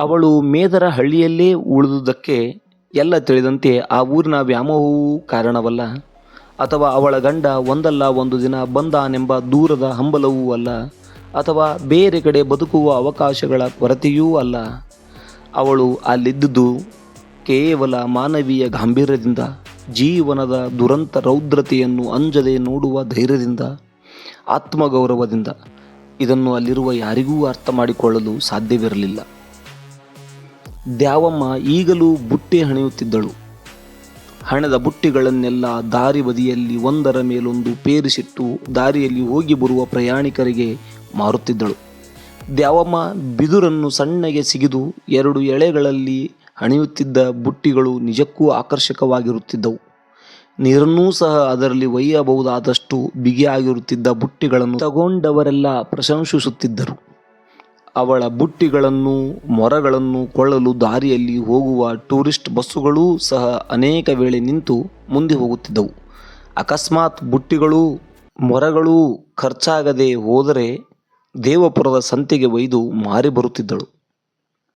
ಅವಳು ಮೇದರ ಹಳ್ಳಿಯಲ್ಲೇ ಉಳಿದುದಕ್ಕೆ ಎಲ್ಲ ತಿಳಿದಂತೆ ಆ ಊರಿನ ವ್ಯಾಮೋಹವೂ ಕಾರಣವಲ್ಲ? ಅಥವಾ ಅವಳ ಗಂಡ ಒಂದಲ್ಲ ಒಂದು ದಿನ ಬಂದಾನೆಂಬ ದೂರದ ಹಂಬಲವೂ ಅಲ್ಲ? ಅಥವಾ ಬೇರೆ ಕಡೆ ಬದುಕುವ ಅವಕಾಶಗಳ ಕೊರತೆಯೂ ಅಲ್ಲ? ಅವಳು ಅಲ್ಲಿದ್ದುದು ಕೇವಲ ಮಾನವೀಯ ಗಾಂಭೀರ್ಯದಿಂದ, ಜೀವನದ ದುರಂತ ರೌದ್ರತೆಯನ್ನು ಅಂಜದೆ ನೋಡುವ ಧೈರ್ಯದಿಂದ, ಆತ್ಮಗೌರವದಿಂದ. ಇದನ್ನು ಅಲ್ಲಿರುವ ಯಾರಿಗೂ ಅರ್ಥ ಮಾಡಿಕೊಳ್ಳಲು ಸಾಧ್ಯವಿರಲಿಲ್ಲ. ದ್ಯಾವಮ್ಮ ಈಗಲೂ ಬುಟ್ಟಿ ಹಣೆಯುತ್ತಿದ್ದಳು. ಹಣದ ಬುಟ್ಟಿಗಳನ್ನೆಲ್ಲ ದಾರಿ ಬದಿಯಲ್ಲಿ ಒಂದರ ಮೇಲೊಂದು ಪೇರಿಸಿಟ್ಟು ದಾರಿಯಲ್ಲಿ ಹೋಗಿ ಬರುವ ಪ್ರಯಾಣಿಕರಿಗೆ ಮಾರುತ್ತಿದ್ದಳು. ದ್ಯಾವಮ್ಮ ಬಿದುರನ್ನು ಸಣ್ಣಗೆ ಸಿಗಿದು ಎರಡು ಎಳೆಗಳಲ್ಲಿ ಹಣೆಯುತ್ತಿದ್ದ ಬುಟ್ಟಿಗಳು ನಿಜಕ್ಕೂ ಆಕರ್ಷಕವಾಗಿರುತ್ತಿದ್ದವು. ನೀರನ್ನೂ ಸಹ ಅದರಲ್ಲಿ ಒಯ್ಯಬಹುದಾದಷ್ಟು ಬಿಗಿಯಾಗಿರುತ್ತಿದ್ದ ಬುಟ್ಟಿಗಳನ್ನು ತಗೊಂಡವರೆಲ್ಲ ಪ್ರಶಂಸಿಸುತ್ತಿದ್ದರು. ಅವಳ ಬುಟ್ಟಿಗಳನ್ನು ಮೊರಗಳನ್ನು ಕೊಳ್ಳಲು ದಾರಿಯಲ್ಲಿ ಹೋಗುವ ಟೂರಿಸ್ಟ್ ಬಸ್ಸುಗಳೂ ಸಹ ಅನೇಕ ವೇಳೆ ನಿಂತು ಮುಂದೆ ಹೋಗುತ್ತಿದ್ದವು. ಅಕಸ್ಮಾತ್ ಬುಟ್ಟಿಗಳು ಮೊರಗಳೂ ಖರ್ಚಾಗದೆ ಹೋದರೆ ದೇವಪುರದ ಸಂತೆಗೆ ಒಯ್ದು ಮಾರಿ ಬರುತ್ತಿದ್ದಳು.